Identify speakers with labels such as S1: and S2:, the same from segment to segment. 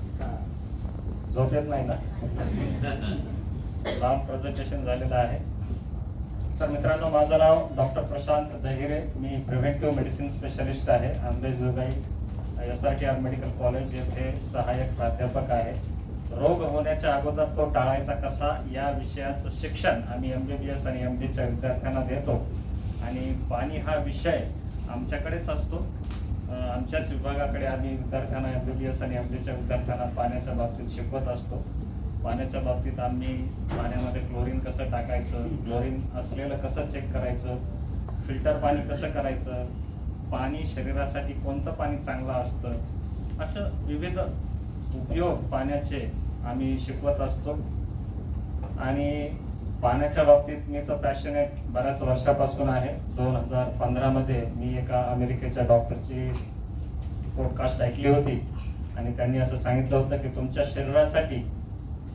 S1: नमस्कार झोपेत नाही ना? लांब प्रेझेंटेशन झालेलं आहे. तर मित्रांनो माझं नाव डॉक्टर प्रशांत दहिरे. मी प्रिव्हेंटिव्ह मेडिसिन स्पेशलिस्ट आहे. Ambejogai S R T R medical college येथे सहाय्यक प्राध्यापक आहे. रोग होण्याच्या अगोदर तो टाळायचा कसा या विषयाचं शिक्षण आम्ही एम बी बी एस आणि एम डीच्या विद्यार्थ्यांना देतो. आणि पाणी हा विषय आमच्याकडेच असतो. आमच्याच विभागाकडे आम्ही विद्यार्थ्यांना एम बी बी एस आणि एम डीच्या विद्यार्थ्यांना पाण्याच्या बाबतीत शिकवत असतो. पाण्याच्या बाबतीत आम्ही पाण्यामध्ये क्लोरीन कसं टाकायचं क्लोरीन असलेलं कसं चेक करायचं फिल्टर पाणी कसं करायचं पाणी शरीरासाठी कोणतं पाणी चांगलं असतं असं विविध उपयोग पाण्याचे आम्ही शिकवत असतो. आणि पाण्याच्या बाबतीत मी तर पॅशनेट बऱ्याच वर्षापासून आहे. दोन हजार पंधरामध्ये मी एका अमेरिकेच्या डॉक्टरची पॉडकास्ट ऐकली होती. आणि त्यांनी असं सांगितलं होतं की तुमच्या शरीरासाठी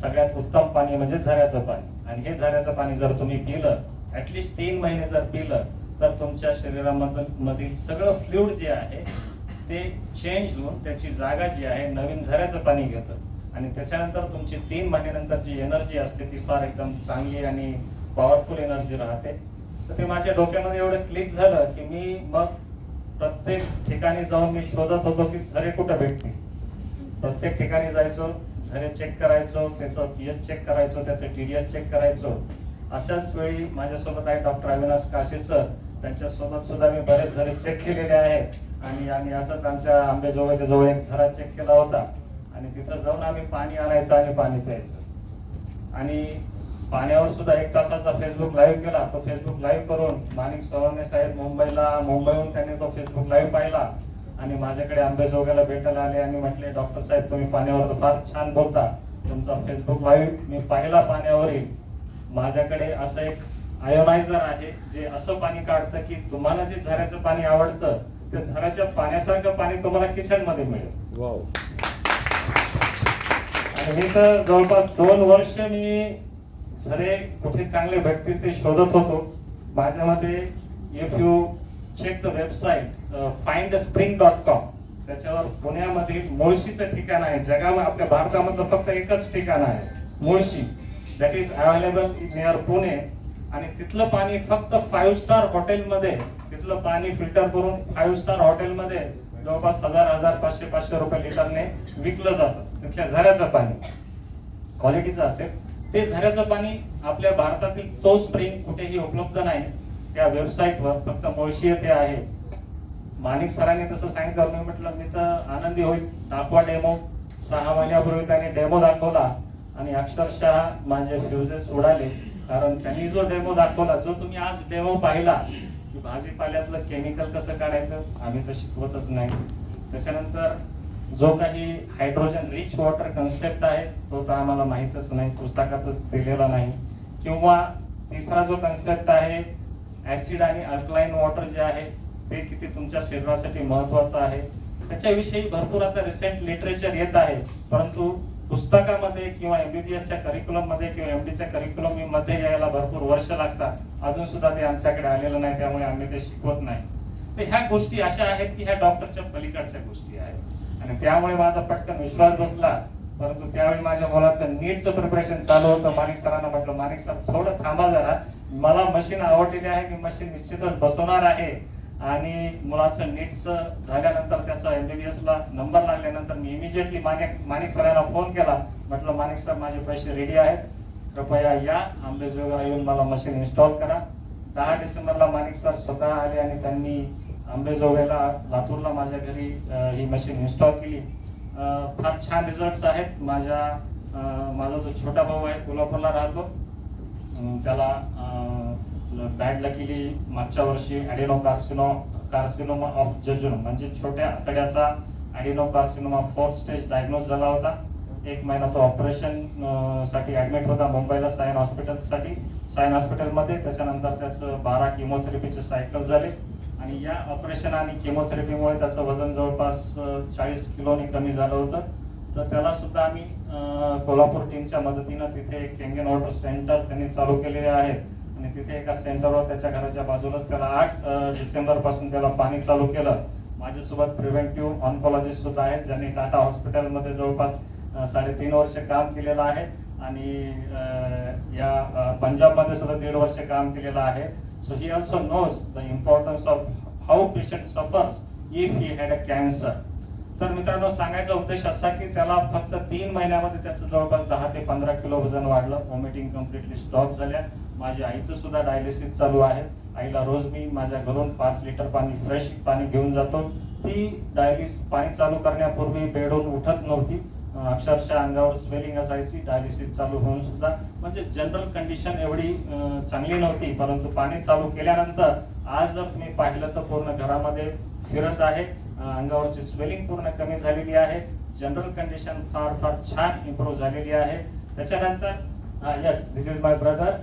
S1: सगळ्यात उत्तम पाणी म्हणजे झऱ्याचं पाणी. आणि हे झऱ्याचं पाणी जर तुम्ही पिलं ऍटलिस्ट तीन महिने जर पिलं तर तुमच्या शरीरामधील मधील सगळं फ्लुइड जे आहे ते चेंज होऊन त्याची जागा जी आहे नवीन झऱ्याचं पाणी घेतं. आणि त्याच्यानंतर तुमची तीन महिन्यानंतर जी एनर्जी असते ती फार एकदम चांगली आणि पॉवरफुल एनर्जी राहते. तर ते माझ्या डोक्यामध्ये एवढं क्लिक झालं की मी मग प्रत्येक ठिकाणी जाऊन मी शोधत होतो की झरे कुठं भेटतील. प्रत्येक ठिकाणी जायचो झरे चेक करायचो त्याचं पीएच चेक करायचो त्याचं टीडीएस चेक करायचो. अशाच वेळी माझ्यासोबत आहे डॉक्टर अविनाश काशी सर त्यांच्यासोबत सुद्धा मी बरेच झरे चेक केलेले आहेत. आणि आम्ही असंच आमच्या आंबेजोगाईच्या जवळ एक झरा चेक केला होता. आणि तिथं जाऊन आम्ही पाणी आणायचं आणि पाणी प्यायचं. आणि पाण्यावर सुद्धा एक तासाचा फेसबुक लाईव्ह केला. तो फेसबुक लाईव्ह करून माणिक सवरणे साहेब मुंबईला मुंबईहून त्यांनी तो फेसबुक लाईव्ह पाहिला. आणि माझ्याकडे आंबेजोगाईला भेटायला आले आणि म्हटले डॉक्टर साहेब तुम्ही पाण्यावर फार छान बोलता. तुमचा फेसबुक लाईव्ह मी पाहिला पाण्यावरील माझ्याकडे असं एक आयोनायझर आहे जे असं पाणी काढतं की तुम्हाला जे झऱ्याचं पाणी आवडतं त्या झऱ्याच्या पाण्यासारखं पाणी तुम्हाला किचनमध्ये मिळेल. तर जवळपास दोन वर्ष मी झरे कुठे चांगले भेटतील ते शोधत होतो. माझ्यामध्ये if you check the website find spring dot com त्याच्यावर पुण्यामध्ये मुळशीचं ठिकाण आहे. जगामध्ये आपल्या भारतामधलं फक्त एकच ठिकाण आहे Mulshi. That is available near Pune. आणि तिथलं पाणी फक्त फाईव्ह स्टार हॉटेलमध्ये तिथलं पाणी फिल्टर करून फाईव्ह स्टार हॉटेलमध्ये जवळपास हजार हजार पाचशे पाचशे रुपये लिटरने विकलं जातं. तिथल्या झऱ्याचं पाणी. क्वालिटीचं असेल. ते झऱ्याचं पाणी आपल्या भारतातील तो स्प्रिंग कुठेही उपलब्ध नाही. त्या वेबसाईटवर फक्त मोशी येथे आहे. माणिक सरांनी तसं सांगितलं. मी म्हटलं मी तर आनंदी होईल. दाखवा डेमो सहा महिन्यापूर्वी त्यांनी डेमो दाखवला. आणि अक्षरशः माझे फ्युजेस उडाले. कारण त्यांनी जो डेमो दाखवला जो तुम्ही आज डेमो पाहिला की भाजीपाल्यातलं केमिकल कसं काढायचं? आम्ही तर शिकवतच नाही. त्याच्यानंतर जो काही हायड्रोजन रिच वॉटर कन्सेप्ट आहे तो तर आम्हाला माहीतच नाही पुस्तकातच दिलेला नाही. किंवा तिसरा जो कन्सेप्ट आहे ऍसिड आणि अल्कलाईन वॉटर जे आहे ते किती तुमच्या शरीरासाठी महत्वाचं आहे. त्याच्याविषयी भरपूर आता रिसेंट लिटरेचर येत आहे. परंतु पुस्तकामध्ये किंवा एमबीबीएसच्या करिक्युलममध्ये किंवा एमडीच्या करिक्युलममध्ये यायला भरपूर वर्ष लागतात. अजून सुद्धा ते आमच्याकडे आलेलं नाही त्यामुळे आम्ही ते शिकवत नाही. तर ह्या गोष्टी अशा आहेत की ह्या डॉक्टरच्या पलीकडच्या गोष्टी आहेत. आणि त्यामुळे माझा पटकन विश्वास बसला. परंतु त्यावेळी माझ्या मुलाचं नीटचं प्रिपरेशन चालू होतं. माणिक सरांना म्हटलं माणिक सर थोडं थांबा जरा. मला मशीन आवडलेली आहे मी मशीन निश्चितच बसवणार आहे. आणि मुलाचं नीटचं झाल्यानंतर त्याचा एमबीबीएसला नंबर लागल्यानंतर मी इमिजिएटली माणिक माणिक सरांना फोन केला. म्हटलं माणिक सर माझे पैसे रेडी आहेत. कृपया या. आंबेजोगाईला येऊन मला मशीन इन्स्टॉल करा. दहा डिसेंबरला माणिक सर स्वतः आले आणि त्यांनी आंबेजोगाईला लातूरला माझ्या घरी ही मशीन इन्स्टॉल केली. फार छान रिझल्ट्स आहेत. माझ्या माझा जो छोटा भाऊ आहे कोल्हापूरला राहतो. त्याला बॅड लकीली मागच्या वर्षी ॲडिनो कार्सिनो कार्सिनोमा ऑफ जजुनम म्हणजे छोट्या आतड्याचा adenocarcinoma fourth stage diagnose झाला होता. एक महिना तो ऑपरेशनसाठी ऍडमिट होता मुंबईला सायन हॉस्पिटलसाठी. सायन हॉस्पिटलमध्ये त्याच्यानंतर त्याचं बारा किमोथेरपीचे सायकल झाले. आणि या ऑपरेशन आणि किमोथेरपीमुळे त्याचं वजन जवळपास चाळीस किलोनी कमी झालं होतं. तर त्याला सुद्धा आम्ही कोल्हापूर टीमच्या मदतीनं तिथे एक केंगेन वॉटर सेंटर त्यांनी चालू केलेले आहेत. आणि तिथे एका सेंटरवर त्याच्या घराच्या बाजूलाच त्याला आठ डिसेंबरपासून त्याला पाणी चालू केलं. माझ्यासोबत प्रिव्हेंटिव्ह ऑन्कॉलॉजिस्ट सुद्धा आहेत ज्यांनी टाटा हॉस्पिटलमध्ये जवळपास साडेतीन वर्ष काम केलेलं आहे. आणि या पंजाबमध्ये सुद्धा दीड वर्ष काम केलेलं आहे. So he also knows the importance of how patient suffers if he had a cancer तर मित्रांनो सांगायचा उद्देश असा की त्याला फक्त तीन महिन्यामध्ये त्याचं जवळपास दहा ते पंधरा किलो वजन वाढलं. वॉमिटिंग कम्प्लिटली स्टॉप झाल्या. माझ्या आईचं सुद्धा डायलिसिस चालू आहे. आईला रोज मी माझ्या घरून पाच लिटर पाणी फ्रेश पाणी घेऊन जातो. ती डायलिस पाणी चालू करण्यापूर्वी बेडून उठत नव्हती. अक्षरशः अंगावर स्वेलिंग असायची. डायलिसिस चालू होऊन सुद्धा म्हणजे जनरल कंडिशन एवढी चांगली नव्हती. परंतु पाणी चालू केल्यानंतर आज जर तुम्ही पाहिलं तर पूर्ण घरामध्ये फिरत आहे. अंगावरची स्वेलिंग पूर्ण कमी झालेली आहे. जनरल कंडिशन फार फार छान इम्प्रूव्ह झालेली आहे. त्याच्यानंतर yes this is my brother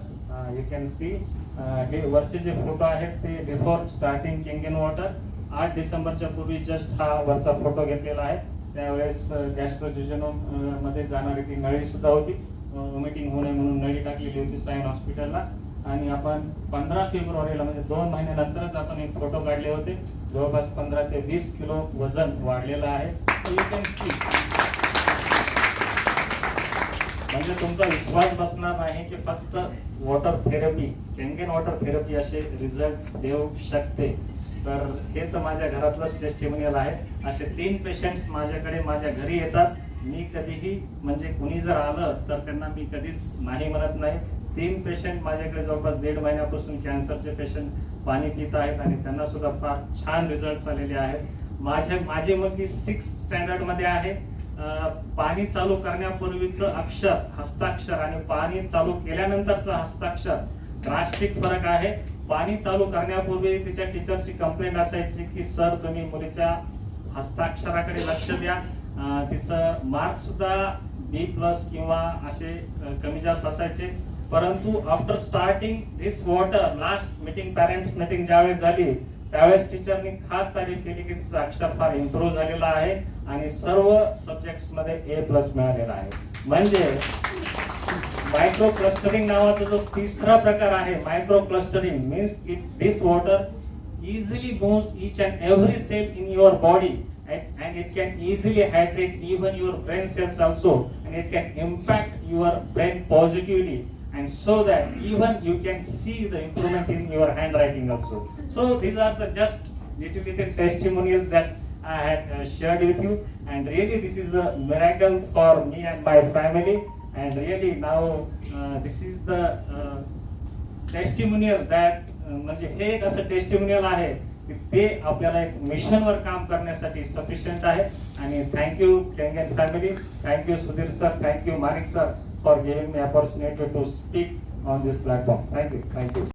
S1: you can see हे वरचे जे फोटो आहेत ते before starting king in water आठ डिसेंबरच्या पूर्वी जस्ट हा वरचा फोटो घेतलेला आहे. त्यावेळेस गॅस्ट्रोजिजनोममध्ये जाणारी ती नळी सुद्धा होती. वॉमिटिंग होऊ नये म्हणून नळी टाकलेली होती सायन हॉस्पिटलला. आणि आपण पंधरा फेब्रुवारीला म्हणजे दोन महिन्यानंतरच आपण एक फोटो काढले होते. जवळपास पंधरा ते वीस किलो वजन वाढलेलं आहे. म्हणजे तुमचा विश्वास बसणार नाही की फक्त water therapy Kangen water therapy असे रिझल्ट देऊ शकते. तर हे तर माझ्या घरातलंच टेस्टिमोनियल आहे. असे तीन पेशंट्स माझ्याकडे माझ्या घरी येतात. मी कधीही म्हणजे कुणी जर आलं तर त्यांना मी कधीच नाही म्हणत नाही. तीन पेशंट माझ्याकडे जवळपास दीड महिन्यापासून कॅन्सरचे पेशंट पाणी पित आहेत आणि त्यांना सुद्धा फार छान रिझल्ट आलेले आहेत. माझ्या माझी मुलगी सिक्स स्टँडर्डमध्ये आहे. पाणी चालू करण्यापूर्वीचं अक्षर हस्ताक्षर आणि पाणी चालू केल्यानंतरचं हस्ताक्षर ड्रास्टिक फरक आहे. पाणी चालू करण्यापूर्वी तिच्या टीचरची कंप्लेंट असायची की सर तुम्ही मुलीच्या हस्ताक्षराकडे लक्ष द्या. तिचं मार्क सुद्धा बी प्लस किंवा असे कमी जास्त असायचे. परंतु after starting this water last meeting parents meeting ज्यावेळेस झाली त्यावेळेस टीचरनी खास तारीफ केली की तिचा अक्षर फार इम्प्रूव्ह झालेला आहे आणि सर्व सब्जेक्ट्समध्ये ए प्लस मिळालेला आहे. म्हणजे मायक्रो क्लस्टरिंग नावाचा जो तिसरा प्रकार आहे micro clustering means it this water easily moves each and every cell in your body and, and it can easily hydrate even your brain cells also and it can impact your brain positively. and so that even you can see the improvement in your handwriting also so these are the just little little testimonials that I had uh, shared with you and really this is a miracle for me and my family and really now uh, this is the uh, testimonial that म्हणजे हे एक असं testimonial आहे की ते आपल्याला एक मिशनवर काम करण्यासाठी सफिशियंट आहे आणि thank you Kengan family thank you Sudhir sir thank you Manik sir for giving me opportunity to speak on this platform. Thank you. Thank you.